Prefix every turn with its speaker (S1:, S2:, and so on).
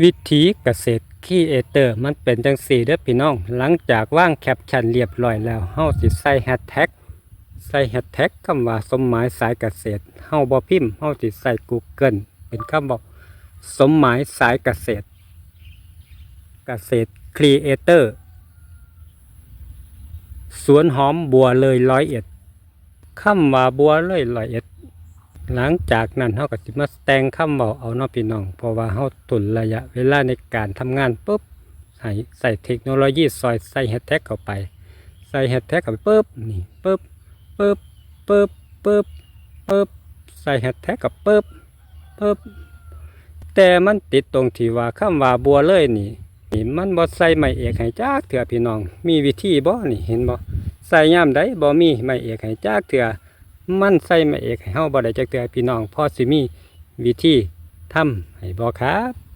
S1: วิธีเกษตรคีเอเตอร์มันเป็นจังสี่เด้อพี่น้อง หลังจากว่างแคปชั่นเรียบร้อยแล้วเฮาสิใส่แฮชแท็กใส่แฮชแท็กคำว่าสมหมายสายเกษตรเฮาบ่พิมพ์เฮาสิใส่ Google เป็นคำบอกสมหมายสายเกษตร เกษตรครีเอเตอร์สวนหอมบัวเลยร้อยเอ็ดคำว่าบัวเลยร้อยเอ็ด หลังจากนั้นเฮาก็สิมาแต่งคำเว้าเอาเนาะพี่น้อง เพราะว่าเฮาตุนระยะเวลาในการทำงานปุ๊บให้ใส่เทคโนโลยีซอยใส่แฮชแท็กเข้าไป ใส่แฮชแท็กเข้าไปปุ๊บนี่ปุ๊บปุ๊บปุ๊บปุ๊บปุ๊บใส่แฮชแท็กกับปุ๊บปุ๊บแต่มันติดตรงที่ว่าคำว่าบัวเลยนี่นี่มันบ่ใส่ไม้เอกให้จักเถื่อพี่น้อง มีวิธีบ่นี่เห็นบ่ใส่ยามใดบ่มีไม้เอกให้จักเถื่อ มันใส่มาเอกให้เฮาบ่ได้จักเตือพี่น้องพอสิมีวิธีทำให้บ่ครับ